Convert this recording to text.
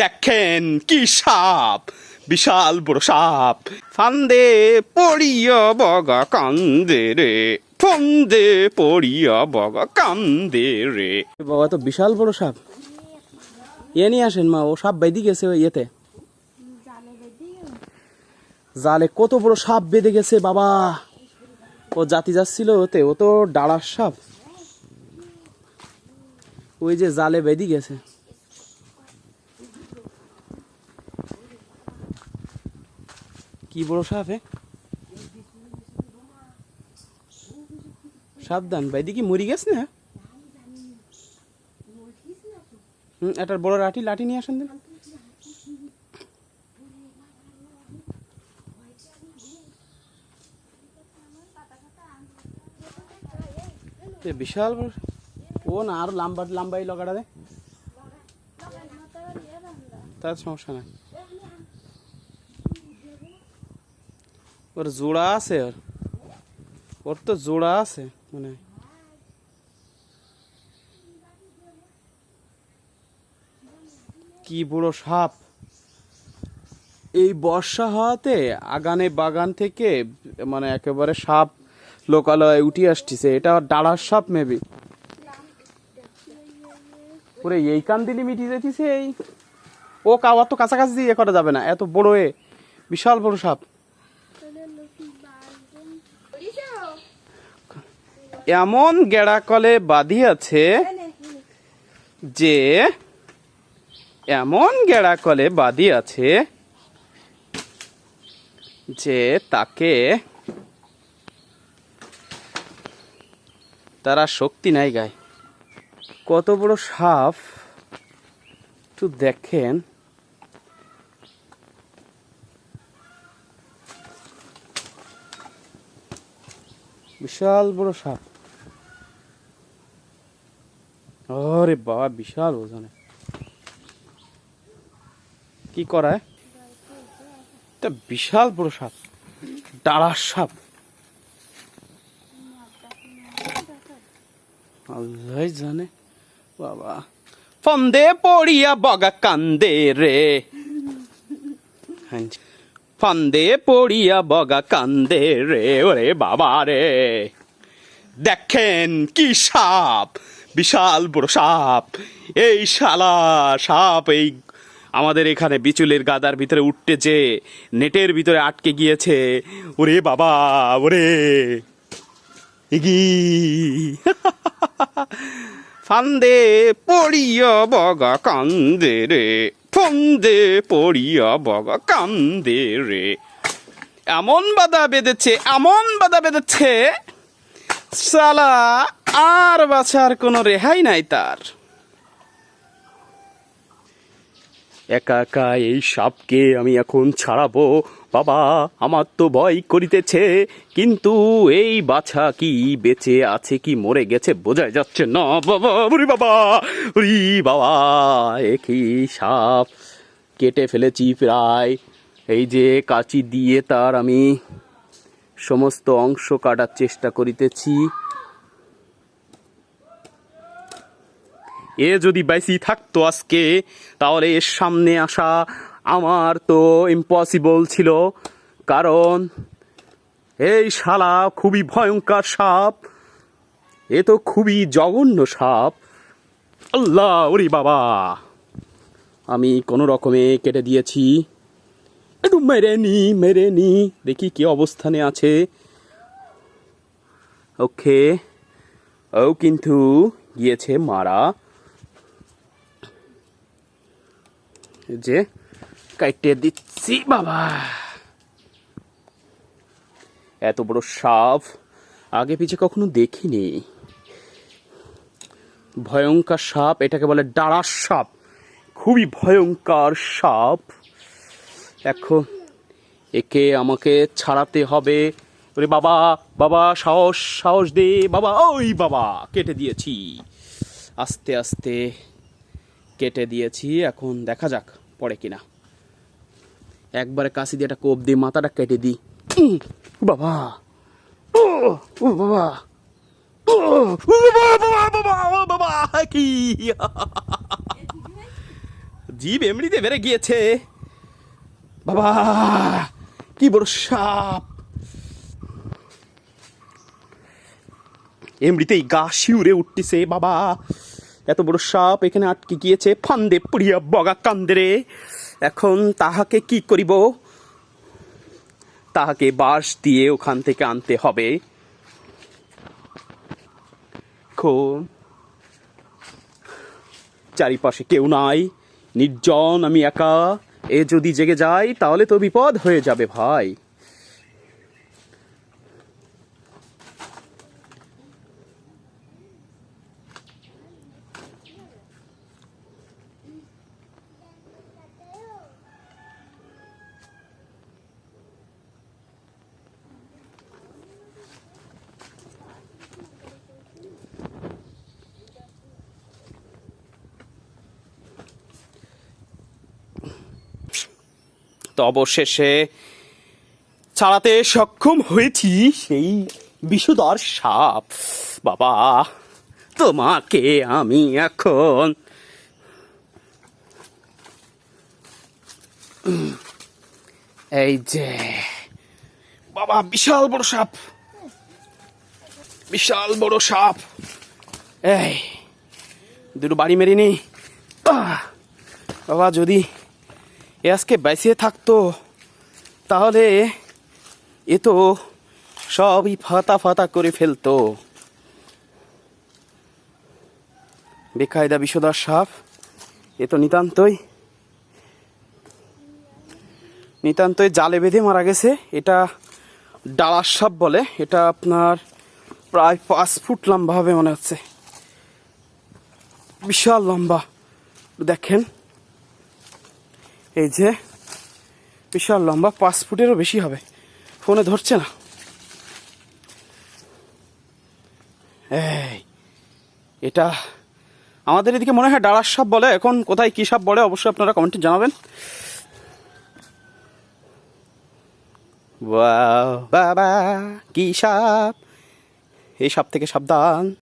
দেখেন কি সাপ, বিশাল বড় সাপ। ফান্দে পড়িয়া বগা কান্দে রে, ফন্দে পড়িয়া বগা কান্দে রে। বাবা তো বিশাল বড় সাপ। এ নিয়ে আসেন মা, ও সাপ বেঁধে গেছে ওই ইয়েতে। জালে কত বড় সাপ বেঁধে গেছে বাবা। ও জাতি যাচ্ছিল ওতে, ও তো ডাড়ার সাপ। ওই যে জালে বেঁধে গেছে। কি বড় সাপ হে সাবধান বাইদি কি মরি গেছে না? হুম একটা বড় লাঠি লাঠি নিয়ে আসেন দিন। বিশাল ও না, আর লাম্বা, লাম্বাই লগাটা দে। তার সমস্যা নাই। ওর জোড়া আছে ওর ওর তো জোড়া আছে মানে। কি বড় সাপ। এই বর্ষা হওয়াতে আগানে বাগান থেকে মানে একেবারে সাপ লোকালয়ে উঠে আসতেছে। এটা ডাড়ার সাপ মেবি পুরে এই কান দিলি মিটি যেতেছে এই। ও কাওয়ার তো কাছাকাছি দিয়ে করা যাবে না, এত বড় এ। বিশাল বড় সাপ। এমন গেড়া কলে বাঁধিয়াছে যে এমন গেড়া কলে বাঁধিয়াছে যে তাকে তারা শক্তি নাই গায়। কত বড় সাপ। একটু দেখেন। বিশাল বড় সাপ। আরে বাবা বিশাল ওজনে। কি করায় বিশাল বড় সাপ। ডাড়ার সাপ। আল্লাহ জানে। বাবা। ফন্দে পড়িয়া বগা কান্দে রে। হ্যাঁ। ফান্দে পড়িয়া বগা কান্দে রে। ওরে বাবা রে। দেখেন কি সাপ। বিশাল বড় সাপ। এই শালা সাপ, এই আমাদের এখানে বিচুলের গাদার ভিতরে উঠতেছে নেটের ভিতরে আটকে গিয়েছে, ওরে বাবা, ওরে। ইগি ফান্দে পড়িয়া বগা কান্দে রে, ফন্দে পড়িয়া বগা কান্দে রে। এমন বাধা বেঁধেছে, এমন বাধা বেঁধেছে সালা আর বাছার কোনো রেহাই নাই তার। একা একা এই সাপকে আমি এখন ছাড়াবো। বাবা, আমার তো ভয় করিতেছে, কিন্তু এই বাছা কি বেঁচে আছে কি মরে গেছে বোঝা যাচ্ছে না। বাবা উরি বাবা উরি বাবা এ কি সাপ কেটে ফেলেছি প্রায়। এই যে কাঁচি দিয়ে তার আমি সমস্ত অংশ কাটার চেষ্টা করিতেছি। এ যদি বাইসি থাকতো আজকে, তাহলে এর সামনে আসা আমার তো ইম্পসিবল ছিল। কারণ এই শালা খুবই ভয়ঙ্কর সাপ। এ তো খুবই জঘন্য সাপ। আল্লাহ, ওরে বাবা! আমি কোনো রকমে কেটে দিয়েছি। একটু মেরে নি মেরে নি। দেখি কি অবস্থানে আছে। ওকে। ও কিন্তু গিয়েছে মারা। যে কাইটে দিচ্ছি, বাবা। এত বড় সাপ, আগে পিছে কখনো দেখিনি। ভয়ঙ্কর সাপ, এটাকে বলে ডাড়ার সাপ। খুবই ভয়ঙ্কর সাপ। এখন একে আমাকে ছাড়াতে হবে। ওরে বাবা বাবা, সাহস সাহস দে, বাবা, ওই বাবা, কেটে দিয়েছি। আস্তে আস্তে কেটে দিয়েছি, এখন দেখা যাক পড়ে কিনা। একবারে কাশি দিয়ে একটা কোপ দিয়ে মাথাটা কেটে দিই। বাবা, ও বাবা ও বাবা বাবা বাবা, কি? জীব এমনিতে বেড়ে গিয়েছে। বাবা, কি বড় সাপ। এমনিতেই গা শিউরে উঠতেছে, বাবা। এত বড় সাপ এখানে আটকে গিয়েছে, ফান্দে পুড়িয়া বগা কান্দেরে এখন তাহাকে কি করিব? তাহাকে বাঁশ দিয়ে ওখান থেকে আনতে হবে। এখন চারিপাশে কেউ নাই, নির্জন, আমি একা। এ যদি জেগে যায় তাহলে তো বিপদ হয়ে যাবে ভাই। তো অবশেষে ছাড়াতে সক্ষম হয়েছি সেই বিষুদর সাপ। বাবা, তোমাকে আমি এখন এই যে, বাবা, বিশাল বড় সাপ। বিশাল বড় সাপ। এই, দুটো বাড়ি মেরে নি। বাবা, যদি এ আজকে বেঁচে থাকতো, তাহলে এ তো সবই ফাতা ফাতা করে ফেলতো। বেকায়দা বিষধর সাপ এ তো নিতান্তই নিতান্তই জালে বেঁধে মারা গেছে। এটা ডালার সাপ বলে, এটা আপনার প্রায় পাঁচ ফুট লম্বা হবে মনে হচ্ছে। বিশাল লম্বা, দেখেন। এই যে, বিশাল লম্বা পাঁচ ফুটেরও বেশি হবে। ফোনে ধরছে না। এটা আমাদের এদিকে মনে হয় ডালার সাপ বলে। এখন কোথায় কী সাপ বলে অবশ্যই আপনারা কমেন্টে জানাবেন। বাবা, কি সাপ? এই সাপ থেকে সাবধান।